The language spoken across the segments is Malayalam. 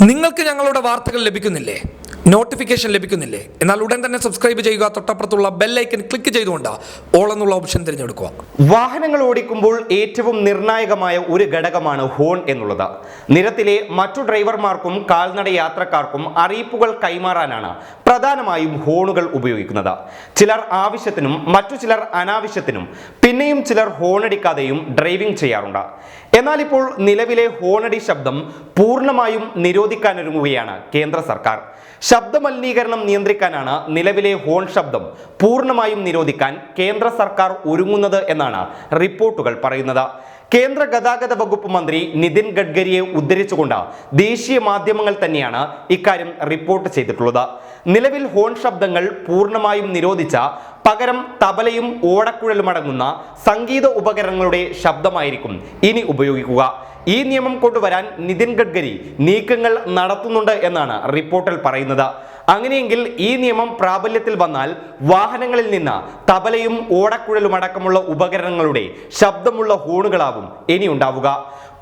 നിങ്ങൾക്ക് ഞങ്ങളുടെ വാർത്തകൾ ലഭിക്കുന്നില്ലേ? നോട്ടിഫിക്കേഷൻ ലഭിക്കുന്നില്ലേ? എന്നാൽ ഉടൻ തന്നെ സബ്സ്ക്രൈബ് ചെയ്യുക. തൊട്ടപ്പുറത്തുള്ള ബെല്ലൈക്കൻ ക്ലിക്ക് ചെയ്തുകൊണ്ട് ഓൾ എന്നുള്ള ഓപ്ഷൻ തിരഞ്ഞെടുക്കുക. വാഹനങ്ങൾ ഓടിക്കുമ്പോൾ ഏറ്റവും നിർണായകമായ ഒരു ഘടകമാണ് ഹോൺ എന്നുള്ളത്. നിരത്തിലെ മറ്റു ഡ്രൈവർമാർക്കും കാൽനട യാത്രക്കാർക്കും അറിയിപ്പുകൾ കൈമാറാനാണ് പ്രധാനമായും ഹോണുകൾ ഉപയോഗിക്കുന്നത്. ചിലർ ആവശ്യത്തിനും മറ്റു ചിലർ അനാവശ്യത്തിനും പിന്നെയും ചിലർ ഹോണടിക്കാതെയും ഡ്രൈവിംഗ് ചെയ്യാറുണ്ട്. എന്നാൽ ഇപ്പോൾ നിലവിലെ ഹോണടി ശബ്ദം പൂർണമായും നിരോധിക്കാനൊരുങ്ങുകയാണ് കേന്ദ്ര സർക്കാർ. ശബ്ദമലിനീകരണം നിയന്ത്രിക്കാനാണ് നിലവിലെ ഹോൺ ശബ്ദം പൂർണമായും നിരോധിക്കാൻ കേന്ദ്ര സർക്കാർ ഒരുങ്ങുന്നത് എന്നാണ് റിപ്പോർട്ടുകൾ പറയുന്നത്. കേന്ദ്ര ഗതാഗത വകുപ്പ് മന്ത്രി നിതിൻ ഗഡ്കരിയെ ഉദ്ധരിച്ചുകൊണ്ട് ദേശീയ മാധ്യമങ്ങൾ തന്നെയാണ് ഇക്കാര്യം റിപ്പോർട്ട് ചെയ്തിട്ടുള്ളത്. നിലവിൽ ഹോൺ ശബ്ദങ്ങൾ പൂർണമായും നിരോധിച്ച പകരം തബലയും ഓടക്കുഴലും അടങ്ങുന്ന സംഗീത ഉപകരണങ്ങളുടെ ശബ്ദമായിരിക്കും ഇനി ഉപയോഗിക്കുക. ഈ നിയമം കൊണ്ടുവരാൻ നിതിൻ ഗഡ്കരി നീക്കങ്ങൾ നടത്തുന്നുണ്ട് എന്നാണ് റിപ്പോർട്ടിൽ പറയുന്നത്. അങ്ങനെയെങ്കിൽ ഈ നിയമം പ്രാബല്യത്തിൽ വന്നാൽ വാഹനങ്ങളിൽ നിന്ന് തബലയും ഓടക്കുഴലും അടക്കമുള്ള ഉപകരണങ്ങളുടെ ശബ്ദമുള്ള ഹോണുകളാവും ഇനി ഉണ്ടാവുക.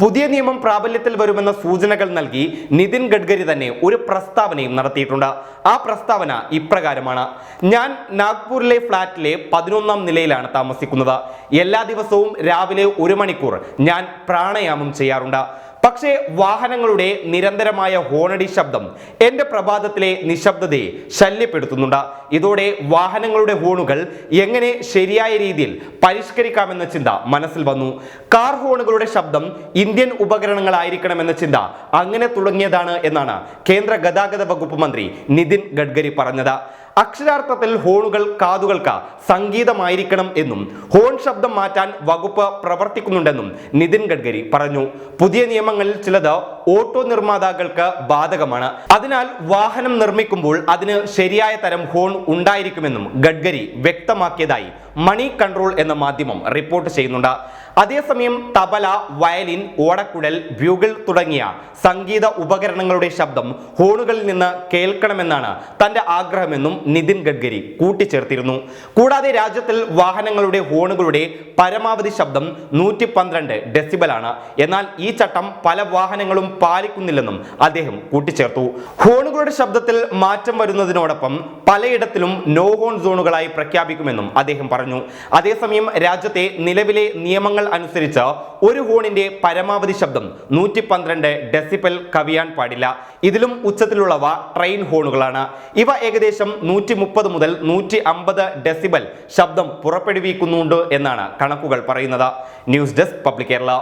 പുതിയ നിയമം പ്രാബല്യത്തിൽ വരുമെന്ന സൂചനകൾ നൽകി നിതിൻ ഗഡ്കരി തന്നെ ഒരു പ്രസ്താവനയും നടത്തിയിട്ടുണ്ട്. ആ പ്രസ്താവന ഇപ്രകാരമാണ്. ഞാൻ നാഗ്പൂരിലെ ഫ്ളാറ്റിലെ പതിനൊന്നാം നിലയിലാണ് താമസിക്കുന്നത്. എല്ലാ ദിവസവും രാവിലെ ഒരു മണിക്കൂർ ഞാൻ പ്രാണായാമം ചെയ്യാറുണ്ട്. പക്ഷേ വാഹനങ്ങളുടെ നിരന്തരമായ ഹോണടി ശബ്ദം എന്റെ പ്രഭാതത്തിലെ നിശബ്ദതയെ ശല്യപ്പെടുത്തുന്നുണ്ട്. ഇതോടെ വാഹനങ്ങളുടെ ഹോണുകൾ എങ്ങനെ ശരിയായ രീതിയിൽ പരിഷ്കരിക്കാമെന്ന ചിന്ത മനസ്സിൽ വന്നു. കാർ ഹോണുകളുടെ ശബ്ദം ഇന്ത്യൻ ഉപകരണങ്ങളായിരിക്കണമെന്ന ചിന്ത അങ്ങനെ തുടങ്ങിയതാണ് എന്നാണ് കേന്ദ്ര ഗതാഗത വകുപ്പ് മന്ത്രി നിതിൻ ഗഡ്കരി പറഞ്ഞത്. അക്ഷരാർത്ഥത്തിൽ ഹോണുകൾ കാതുകൾക്ക് സംഗീതമായിരിക്കണം എന്നും ഹോൺ ശബ്ദം മാറ്റാൻ വകുപ്പ് പ്രവർത്തിക്കുന്നുണ്ടെന്നും നിതിൻ ഗഡ്കരി പറഞ്ഞു. പുതിയ നിയമങ്ങളിൽ ചിലത് ഓട്ടോ നിർമ്മാതാക്കൾക്ക് ബാധകമാണ്. അതിനാൽ വാഹനം നിർമ്മിക്കുമ്പോൾ അതിന് ശരിയായ തരം ഹോൺ ഉണ്ടായിരിക്കുമെന്നും ഗഡ്കരി വ്യക്തമാക്കിയതായി മണി കൺട്രോൾ എന്ന മാധ്യമം റിപ്പോർട്ട് ചെയ്യുന്നുണ്ട്. അതേസമയം തബല വയലിൻ ഓടക്കുഴൽ ബ്യൂഗൽ തുടങ്ങിയ സംഗീത ഉപകരണങ്ങളുടെ ശബ്ദം ഹോണുകളിൽ നിന്ന് കേൾക്കണമെന്നാണ് തന്റെ ആഗ്രഹമെന്നും നിതിൻ ഗഡ്കരി കൂട്ടിച്ചേർത്തിരുന്നു. കൂടാതെ രാജ്യത്തിൽ വാഹനങ്ങളുടെ ഹോണുകളുടെ പരമാവധി ശബ്ദം നൂറ്റി പന്ത്രണ്ട് ഡെസിബലാണ്. എന്നാൽ ഈ ചട്ടം പല വാഹനങ്ങളും പാലിക്കുന്നില്ലെന്നും അദ്ദേഹം കൂട്ടിച്ചേർത്തു. ഹോണുകളുടെ ശബ്ദത്തിൽ മാറ്റം വരുന്നതിനോടൊപ്പം പലയിടത്തിലും നോ ഹോൺ സോണുകളായി പ്രഖ്യാപിക്കുമെന്നും അദ്ദേഹം പറഞ്ഞു. അതേസമയം രാജ്യത്തെ നിലവിലെ നിയമങ്ങൾ അനുസരിച്ച് ഒരു ഹോണിന്റെ പരമാവധി ശബ്ദം നൂറ്റി പന്ത്രണ്ട് ഡെസിബൽ കവിയാൻ പാടില്ല. ഇതിലും ഉച്ചത്തിലുള്ളവ ട്രെയിൻ ഹോണുകളാണ് ഇവ ഏകദേശം നൂറ്റി മുപ്പത് മുതൽ നൂറ്റി അമ്പത് ഡെസിബൽ ശബ്ദം പുറപ്പെടുവിക്കുന്നുണ്ട് എന്നാണ് കണക്കുകൾ പറയുന്നത്. News desk public Kerala.